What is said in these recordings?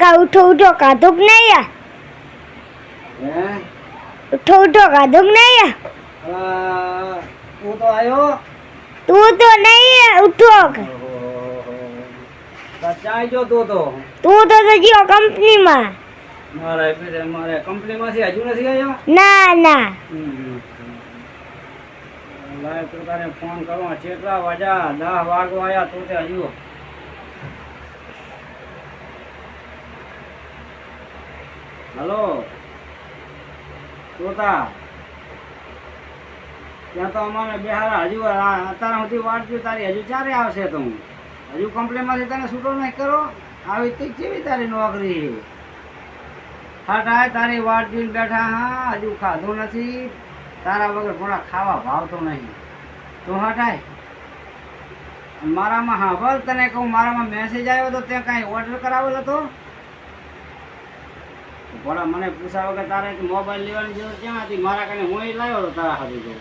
કા ઉઠો ઉઠો કાધુક નહીં આ ઉઠો ઉઠો કાધુક નહીં આ તું તો આવ્યો તું તો નહીં ઉઠો સચાઈ જો તું તો? તું તો જીઓ કંપનીમાં. મારે મારે કંપનીમાંથી હજુ નથી આવ્યો ના ના. લાય તું તારે ફોન કરો કેટલા વાગ્યા દસ વાગવા આવ્યા તું તે હજુ. હલો. તોતા ત્યાં તો અમારે બેહારા હજુ અત્યારે સુધી વાટ જોઈ તારી હજુ ક્યારે આવશે તો? હજુ કમ્પ્લેનમાંથી તને છૂટો નહીં કરો? આવી તી કેવી તારી નોકરી? ખાટા તારી વાટ જોઈને બેઠા, હા, હજુ ખાધું નથી. તારા વગર ઘોડા ખાવા ભાવતો નહીં. તું હટાય મારામાં હા તને કહું, મારામાં મેસેજ આવ્યો તો તે કાંઈ ઓર્ડર કરાવેલો હતો? ભલા મને પૂછા વગર તારે મોબાઈલ લેવાની જરૂર ક્યાં હતી મારા કને હું લાવ્યો હતો તારા હાથે તો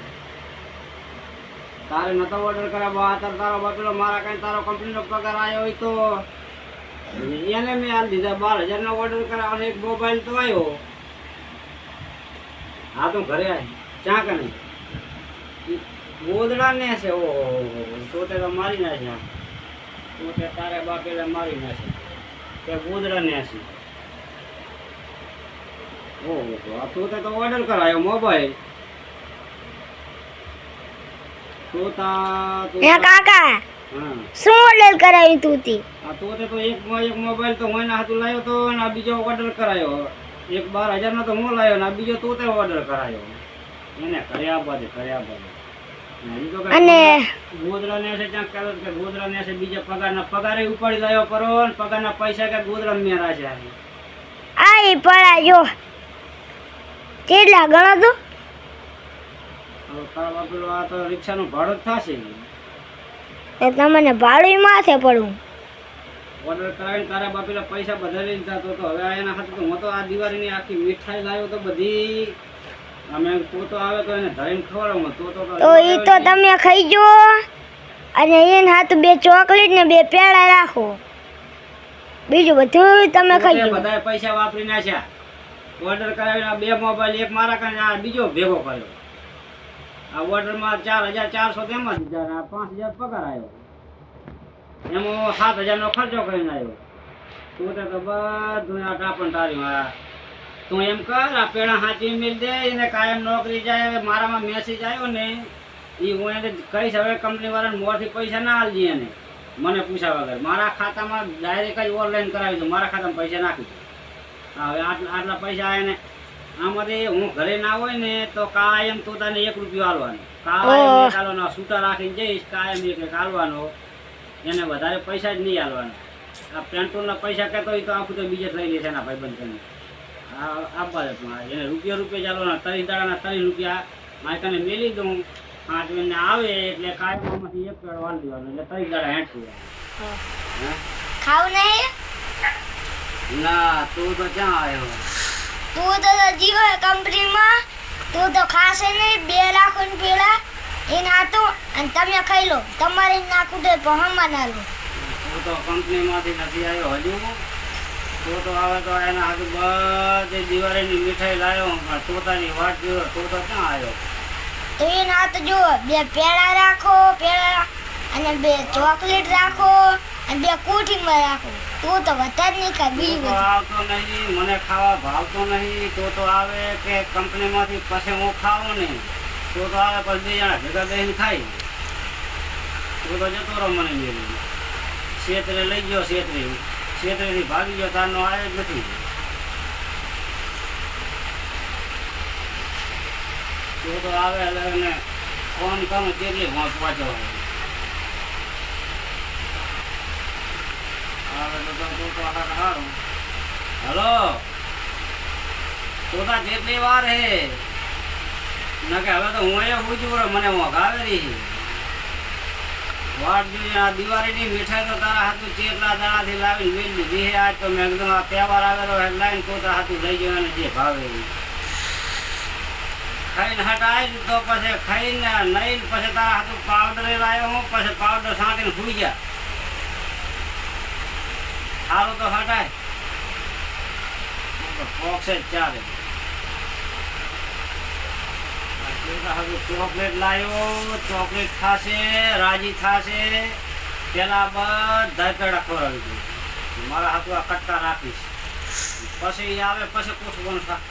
તારે નતો ઓર્ડર કરાવો આ તાર તારો બગડો મારા કઈ તારો કંપનીનો પગાર આવ્યો હોય તો. એને મેં આ દીધા, બાર હજારનો ઓર્ડર કરાવવાનો એક મોબાઈલ તો આવ્યો હા તો ઘરે ચા કને? ગોદડા ને છે ઓ તો તે મારી નાખ્યા તો તે તારે બાપેલા મારી નાખ્યા તે ગોદડા ને છે. ઓહો તો ઓર્ડર કરાયો મોબાઈલ તો તા તો હે કાકા શું ઓર્ડર કરાવી તું તી? આ તો તે તો એક એક મોબાઈલ તો હું એના લાવ્યો તો અને આ બીજો ઓર્ડર કરાયો. એક બાર હજારનો તો હું લાવ્યો ને આ બીજો તો તે ઓર્ડર કરાયો. એને કર્યા બાદ કર્યા બાદ. અને ગોદરા ને છે કે ગોદરા ને છે બીજા પગારના પગારે ઉપાડી લાવ્યો કરો ને પગારના પૈસા કે ગોદરા મેરા છે આ પડા જો કેટલા ગણો તો? આ તો રિક્ષાનું ભાડું થશે એ તમને ભાડું માથે પડવું. ઓર્ડર કરાવીને તારા બાપેલા પૈસા બધા લઈને જતો તો હવે એના હાથે તો હું તો આ દિવાળીની આખી મીઠાઈ લાવ્યો તો બધી. અમે તો આવે તો એને ધરીને ખવડાવું તો તો એ તો તમે ખાઈ જો અને એને હાથ બે ચોકલેટ ને બે પેડા રાખો. બીજું બધું તમે ખાઈ બધા પૈસા વાપરી નાખ્યા. ઓર્ડર કરાવ્યો બે મોબાઈલ એક મારા કારણે, આ બીજો ભેગો કર્યો. આ ઓર્ડરમાં ચાર હજાર ચારસો તેમાં દીધા પાંચ હજાર પગાર આવ્યો એમાં સાત હજારનો ખર્ચો કરીને આવ્યો તું તો બધું આ ટાપણ તારી મારા તું એમ કર, આ પેલા હાચી મિલ દે, એને કાયમ નોકરી જાય મારામાં મેસેજ આવ્યો ને એ હું એને કહીશ, હવે કંપની વાળાને મોરથી પૈસા ના આલજી એને. મને પૂછ્યા વગર. મારા ખાતામાં ડાયરેક્ટ જ ઓનલાઈન કરાવી દઉં મારા ખાતામાં પૈસા નાખી હા હવે આટલા આટલા પૈસા એને આમાંથી હું ઘરે ના હોય ને તો કાયમ તો તને એક રૂપિયો હાલવાનો કાયમ છૂટા રાખીને જઈશ કાયમ એક એક આલવાનો. એને વધારે પૈસા જ નહીં હાલવાનો આ પેટ્રોલના પૈસા કહેતો હોય તો આખું તો બીજે થઈ લેશે એના ભાઈ બંધ આ આપવા દે એને રૂપિયા રૂપિયા ચાલવાના ત્રીસ દાડાના ત્રીસ રૂપિયા મારે કને મેલી દઉં. પાંચ મહિને આવે એટલે કાયમ આમાંથી એક પેડ વાળી દેવાનું. એટલે ત્રીસ દાડા હેઠ. હા? ખાવું નહીં? ના તું તો ક્યાં આવ્યો? તું તો જીવો કંપનીમાં તું તો ખાશે નહીં બે લાખ ને પેલા એને હાથું અને તમે ખાઈ લો. તમારે નાખું તો પહોંચમાં ના લો. તું તો કંપનીમાંથી નથી આવ્યો હજુ તું તો આવે તો એના હાથે બધી દિવાળીની મીઠાઈ લાવ્યો પણ તું તારી વાટ જોયો તું તો ક્યાં આવ્યો? તો એને હાથ જો બે પેડા રાખો પેડા અને બે ચોકલેટ રાખો અને બે કોઠીમાં રાખો. તું તો વધારે નહીં ખાય બીજું આવતો નહીં મને ખાવા ભાવતો નહીં તો તો આવે કે કંપનીમાંથી પછી હું ખાવું નહીં. તો તો આવે પછી બે જણા ભેગા બેસીને ખાઈ. તો તો જતો રહો મને મેળવી શેતરે લઈ ગયો શેતરે છેતરેથી ભાગી ગયો તારનો આવે જ નથી. તો તો આવે એટલે ફોન કરું કેટલી વાંક વાંચો આવે તો તો તું તો હાર હારું હલો. તોતા જેટલી વાર હે. ના કે હવે તો હું અહીંયા હું જોડે મને વાંક રહી. વાટ જોઈએ, આ દિવાળીની મીઠાઈ તો તારા હાથું ચેટલા દાણાથી લાવીને વેચ લીધી હે. આજ તો મેં એકદમ આ તહેવાર આવેલો હે લાવીને પોતા હાથું લઈ અને જે ભાવે. ખાઈને હટાય તો પછી ખાઈને નહીં પછી તારા હાથું પાવડર લાવ્યો હું, પછી પાવડર છાંટીને ભૂઈ ગયા. સારું તો હટાય. આ પેલા ચોકલેટ લાવ્યો ચોકલેટ ખાશે, રાજી થાશે. પેલા બધા પેડા ખોરાવી દઉં. મારા હાથું આ રાખીશ પછી આવે, પછી પૂછવાનું શાક